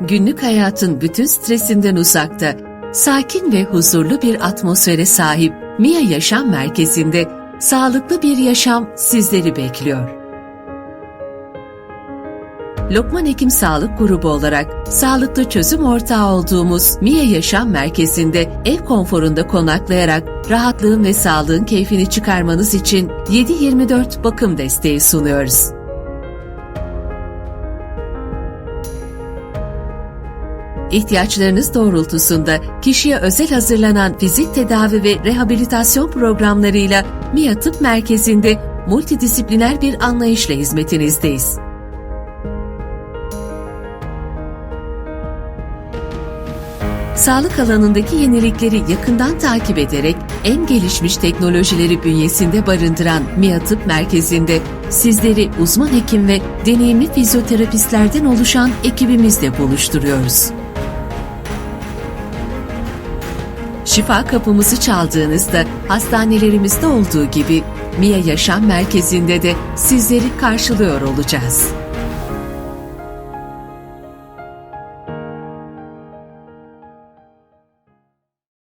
günlük hayatın bütün stresinden uzakta, sakin ve huzurlu bir atmosfere sahip Mia Yaşam Merkezi'nde sağlıklı bir yaşam sizleri bekliyor. Lokman Hekim Sağlık Grubu olarak sağlıklı çözüm ortağı olduğumuz Mia Yaşam Merkezi'nde ev konforunda konaklayarak rahatlığın ve sağlığın keyfini çıkarmanız için 7-24 bakım desteği sunuyoruz. İhtiyaçlarınız doğrultusunda kişiye özel hazırlanan fizik tedavi ve rehabilitasyon programlarıyla MİA Tıp Merkezi'nde multidisipliner bir anlayışla hizmetinizdeyiz. Sağlık alanındaki yenilikleri yakından takip ederek en gelişmiş teknolojileri bünyesinde barındıran MİA Tıp Merkezi'nde sizleri uzman hekim ve deneyimli fizyoterapistlerden oluşan ekibimizle buluşturuyoruz. Şifa kapımızı çaldığınızda hastanelerimizde olduğu gibi Mia Yaşam Merkezi'nde de sizleri karşılıyor olacağız.